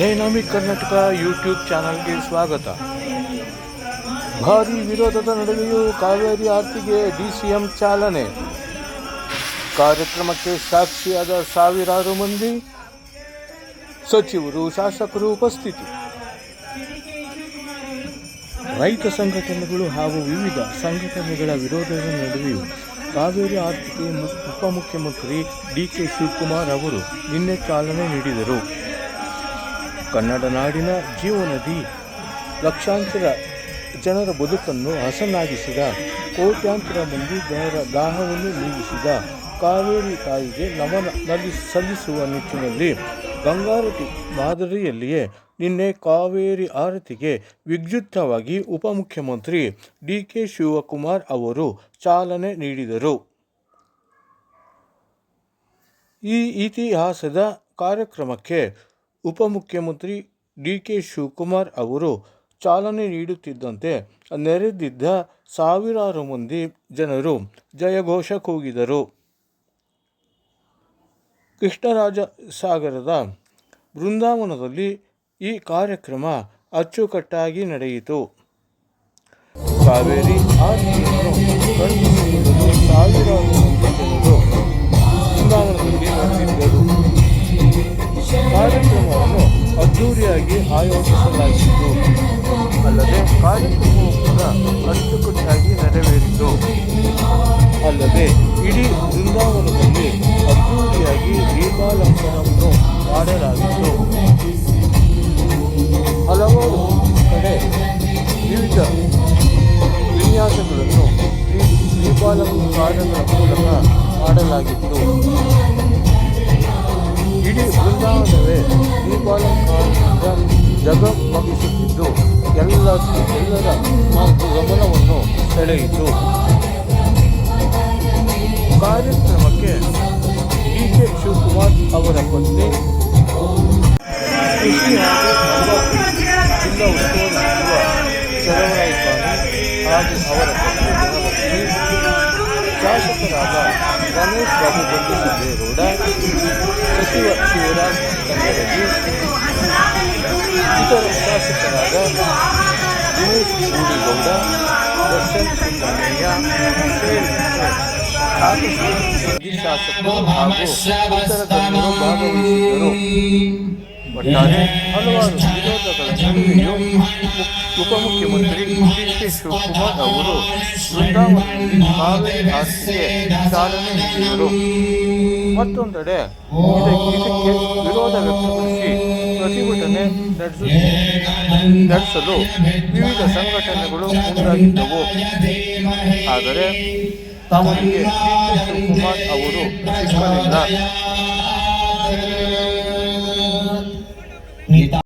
Dynamic Karnataka YouTube ಚಾನಲ್ಗೆ ಸ್ವಾಗತ. ಭಾರಿ ವಿರೋಧದ ನಡುವೆಯೂ ಕಾವೇರಿ ಆರ್ತಿಗೆ ಡಿಸಿಎಂ ಚಾಲನೆ. ಕಾರ್ಯಕ್ರಮಕ್ಕೆ ಸಾಕ್ಷಿಯಾದ ಸಾವಿರಾರು ಮಂದಿ ಸಚಿವರು, ಶಾಸಕರು ಉಪಸ್ಥಿತಿ. ರೈತ ಸಂಘಟನೆಗಳು ಹಾಗೂ ವಿವಿಧ ಸಂಘಟನೆಗಳ ವಿರೋಧದ ನಡುವೆಯೂ ಕಾವೇರಿ ಆರ್ತಿಗೆ ಉಪಮುಖ್ಯಮಂತ್ರಿ ಡಿ ಕೆ ಶಿವಕುಮಾರ್ ಅವರು ನಿನ್ನೆ ಚಾಲನೆ ನೀಡಿದರು. ಕನ್ನಡ ನಾಡಿನ ಜೀವನದಿ ಲಕ್ಷಾಂತರ ಜನರ ಬದುಕನ್ನು ಹಸನಾಗಿಸಿದ, ಕೋಟ್ಯಾಂತರ ಮಂದಿ ಜನರ ದಾಹವನ್ನು ನೀಗಿಸಿದ ಕಾವೇರಿ ತಾಯಿಗೆ ನಮನ ನಲ್ಲಿ ಸಲ್ಲಿಸುವ ನಿಟ್ಟಿನಲ್ಲಿ ಗಂಗಾರತಿ ಮಾದರಿಯಲ್ಲಿಯೇ ನಿನ್ನೆ ಕಾವೇರಿ ಆರತಿಗೆ ವಿದ್ಯುಕ್ತವಾಗಿ ಉಪಮುಖ್ಯಮಂತ್ರಿ ಡಿ ಕೆ ಶಿವಕುಮಾರ್ ಅವರು ಚಾಲನೆ ನೀಡಿದರು. ಈ ಇತಿಹಾಸದ ಕಾರ್ಯಕ್ರಮಕ್ಕೆ ಉಪಮುಖ್ಯಮಂತ್ರಿ ಡಿ ಕೆ ಶಿವಕುಮಾರ್ ಅವರು ಚಾಲನೆ ನೀಡುತ್ತಿದ್ದಂತೆ ನೆರೆದಿದ್ದ ಸಾವಿರಾರು ಮಂದಿ ಜನರು ಜಯಘೋಷ ಕೂಗಿದರು ಕೃಷ್ಣರಾಜ ಸಾಗರದ ಬೃಂದಾವನದಲ್ಲಿ ಈ ಕಾರ್ಯಕ್ರಮ ಅಚ್ಚುಕಟ್ಟಾಗಿ ನಡೆಯಿತು. ಕಾವೇರಿ ಸಾವಿರಾರು ಬೃಂದಾವನದಲ್ಲಿ ಕಾರ್ಯಕ್ರಮವನ್ನು ಅದ್ದೂರಿಯಾಗಿ ಆಯೋಜಿಸಲಾಗಿತ್ತು ಅಲ್ಲದೆ ಕಾರ್ಯಕ್ರಮವು ಕೂಡ ಅಚ್ಚುಕಟ್ಟಾಗಿ ನೆರವೇರಿತು. ಅಲ್ಲದೆ ಇಡೀ ಬೃಂದಾವನದಲ್ಲಿ ಅದ್ದೂರಿಯಾಗಿ ದೀಪಾಲಂಕನವನ್ನು ಮಾಡಲಾಗಿತ್ತು. ಹಲವಾರು ಕಡೆ ವಿವಿಧ ವಿನ್ಯಾಸಗಳನ್ನು ದೀಪಾಲಂಕಾರಗಳ ಮೂಲಕ ಮಾಡಲಾಗಿತ್ತು. ಇಡೀ ಬೃಂದಾವನವೇ ದೀಪಾಲಂಕಾರದಿಂದ ಜಗಮಗಿಸುತ್ತಿದ್ದು ಎಲ್ಲ ಎಲ್ಲರ ಮ- ಗಮನವನ್ನು ಸೆಳೆಯಿತು ಕಾರ್ಯಕ್ರಮಕ್ಕೆ ಡಿ ಕೆ ಶಿವಕುಮಾರ್ ಅವರ ಪತ್ನಿ ಕೃಷಿ ಹಾಗೂ ಜಿಲ್ಲಾ ಉಸ್ತುವಾರಿ ಹಾಗೂ ಅವರ ಪತ್ನಿ ಧನಲಕ್ಷ್ಮಿ ಶಾಸಕರಾದ ರಮೇಶ್ ಬಾಬು ಬಂಡಿಸಿದ್ದೇಗೌಡ ಸಚಿವ ಶಿವರಾಜ್ ತಂಗಡಗಿ ಇತರ ಶಾಸಕರಾದ ದಿನೇಶ್ ಗೂಡಿಗೌಡ ದರ್ಶನ್ ಸುಬ್ರಹ್ಮಣ್ಯ ಸೇರಿದಂತೆ ಸಾಕಷ್ಟು ಮಾಜಿ ಶಾಸಕರು ಹಾಗೂ ಇತರ ಗಣ್ಯರು ಭಾಗವಹಿಸಿದ್ದರು ಒಟ್ಟಾರೆ ಹಲವಾರು ವಿರೋಧಗಳ ನಡುವೆಯೂ ಉಪ- ಉಪಮುಖ್ಯಮಂತ್ರಿ ಡಿ ಕೆ ಶಿವಕುಮಾರ್ ಅವರು ವೃಂದಾವನದಲ್ಲಿ ಕಾವೇರಿ ಆಸ್ತಿಗೆ ಚಾಲನೆ ನೀಡಿದರು. ಮತ್ತೊಂದೆಡೆ ಇದ- ಇದಕ್ಕೆ ವಿರೋಧ ವ್ಯಕ್ತಪಡಿಸಿ ಪ್ರತಿಭಟನೆ ನಡೆಸು ನಡೆಸಲು ವಿವಿಧ ಸಂಘಟನೆಗಳು ಮುಂದಾಗಿದ್ದವು. ಆದರೆ ತಮಗೆ ಡಿ ಕೆ ಶಿವಕುಮಾರ್ ಅವರು ಸಿಕ್ಕಲಿಲ್ಲ.